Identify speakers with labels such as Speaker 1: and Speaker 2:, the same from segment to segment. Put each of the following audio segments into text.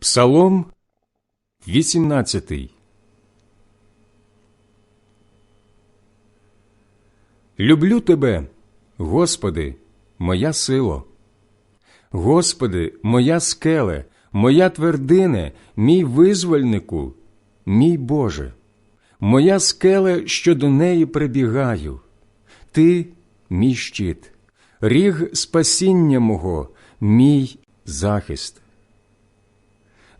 Speaker 1: Псалом 18 Люблю Тебе, Господи, моя сило. Господи, моя скеле, моя твердине, мій визвольнику, мій Боже, моя скеле, що до неї прибігаю. Ти мій щит, ріг спасіння мого, мій захист.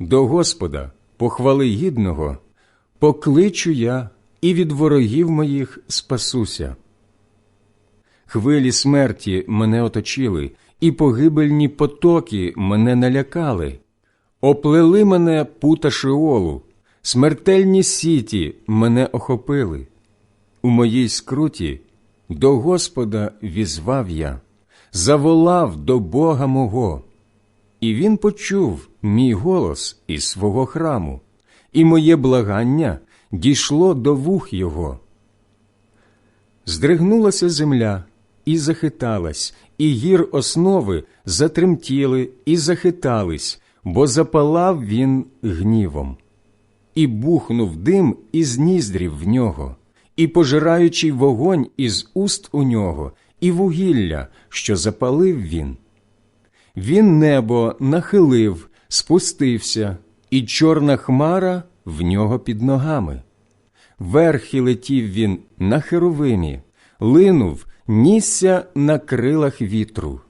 Speaker 1: До Господа, похвали гідного, покличу я і від ворогів моїх спасуся. Хвилі смерті мене оточили, і погибельні потоки мене налякали, оплели мене пута Шеолу, смертельні сіті мене охопили. У моїй скруті до Господа візвав я, заволав до Бога мого, і він почув мій голос із свого храму, і моє благання дійшло до вух його. Здригнулася земля і захиталась, і гір основи затремтіли і захитались, бо запалав він гнівом. І бухнув дим із ніздрів в нього, і пожираючий вогонь із уст у нього, і вугілля, що запалив він. Він небо нахилив, спустився, і чорна хмара в нього під ногами. Верхи летів він на херовимі, линув, нісся на крилах вітру.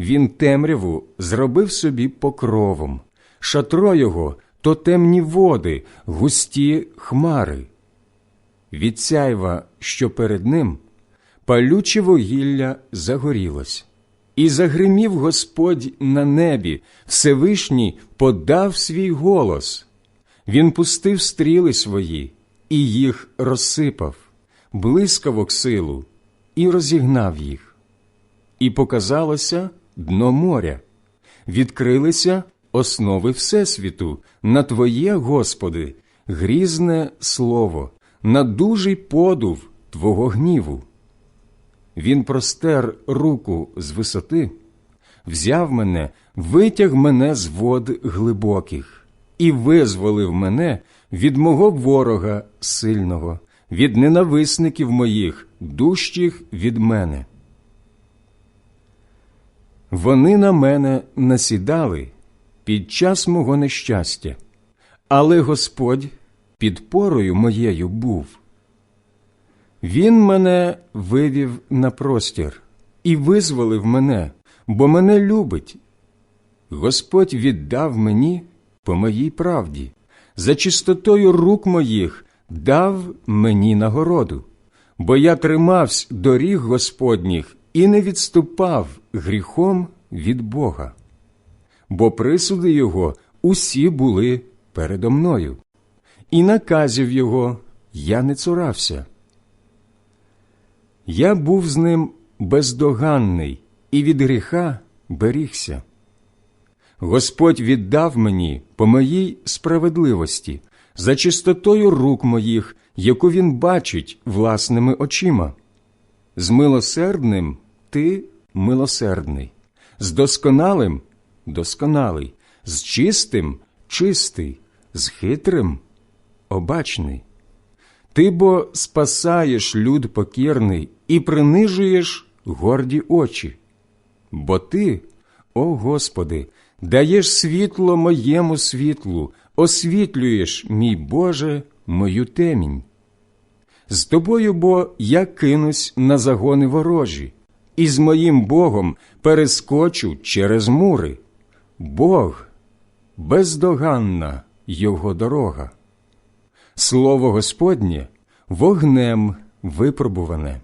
Speaker 1: Він темряву зробив собі покровом, шатро його то темні води, густі хмари. Від сяйва, що перед ним, палюче вугілля загорілось, і загримів Господь на небі, Всевишній подав свій голос. Він пустив стріли свої і їх розсипав, блискавок силу, і розігнав їх. І показалося дно моря, відкрилися основи Всесвіту на Твоє, Господи, грізне слово, на дужий подув Твого гніву. Він простер руку з висоти, взяв мене, витяг мене з вод глибоких і визволив мене від мого ворога сильного, від ненависників моїх, дужчих від мене. Вони на мене насідали під час мого нещастя, але Господь підпорою моєю був. Він мене вивів на простір і визволив мене, бо мене любить. Господь віддав мені по моїй правді, за чистотою рук моїх дав мені нагороду, бо я тримався доріг Господніх і не відступав гріхом від Бога. Бо присуди Його усі були передо мною, і наказів Його я не цурався. Я був з ним бездоганний і від гріха берігся. Господь віддав мені по моїй справедливості, за чистотою рук моїх, яку він бачить власними очима. З милосердним ти милосердний, з досконалим досконалий, з чистим чистий, з хитрим обачний. Ти бо спасаєш люд покірний і принижуєш горді очі. Бо ти, о Господи, даєш світло моєму світлу, освітлюєш, мій Боже, мою темінь. З тобою бо я кинусь на загони ворожі, і з моїм Богом перескочу через мури. Бог бездоганна його дорога. Слово Господнє вогнем випробуване.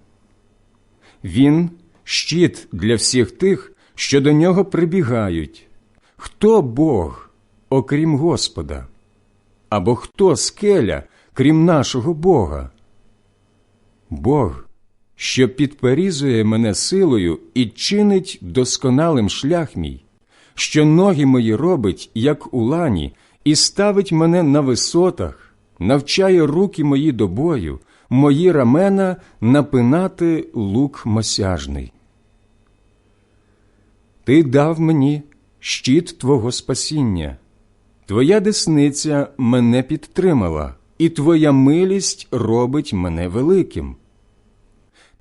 Speaker 1: Він щит для всіх тих, що до нього прибігають. Хто Бог, окрім Господа? Або хто скеля, крім нашого Бога? Бог, що підперізує мене силою і чинить досконалим шлях мій, що ноги мої робить, як у лані, і ставить мене на висотах, навчає руки мої до бою, мої рамена напинати лук мосяжний. Ти дав мені щит Твого спасіння, Твоя десниця мене підтримала, і твоя милість робить мене великим.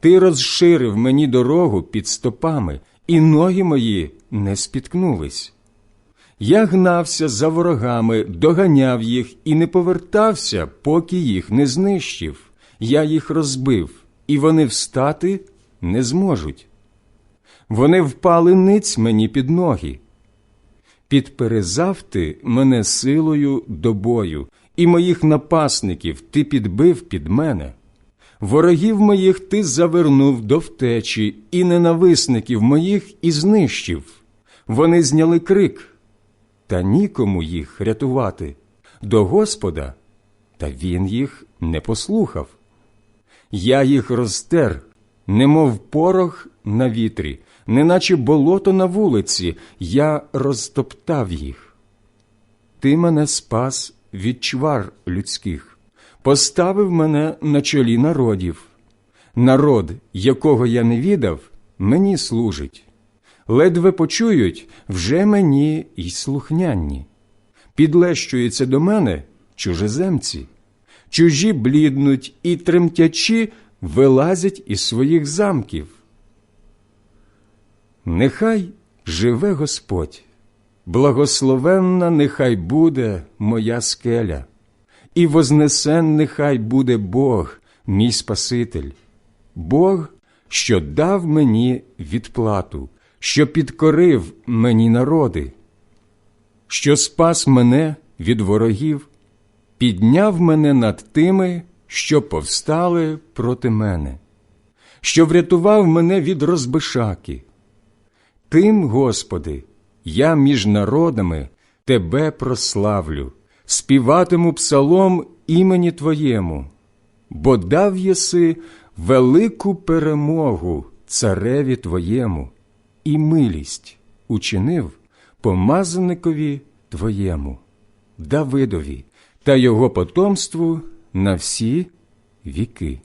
Speaker 1: Ти розширив мені дорогу під стопами, і ноги мої не спіткнулись. Я гнався за ворогами, доганяв їх і не повертався, поки їх не знищив. Я їх розбив, і вони встати не зможуть. Вони впали ниць мені під ноги. Підперезав ти мене силою до бою, і моїх напасників ти підбив під мене. Ворогів моїх ти завернув до втечі, і ненависників моїх і знищив. Вони зняли крик, та нікому їх рятувати до Господа, та він їх не послухав. Я їх розтер, немов порох на вітрі, неначе болото на вулиці, я розтоптав їх. Ти мене спас від чвар людських, поставив мене на чолі народів. Народ, якого я не відав, мені служить. Ледве почують вже мені й слухнянні. Підлещуються до мене чужеземці, чужі бліднуть і тремтячі вилазять із своїх замків. Нехай живе Господь, благословенна нехай буде моя скеля, і вознесен нехай буде Бог, мій Спаситель, Бог, що дав мені відплату, що підкорив мені народи, що спас мене від ворогів, підняв мене над тими, що повстали проти мене, що врятував мене від розбишаки. Тим, Господи, я між народами Тебе прославлю, співатиму псалом імені Твоєму, бо дав єси велику перемогу цареві Твоєму і милість учинив помазаникові Твоєму, Давидові та його потомству на всі віки.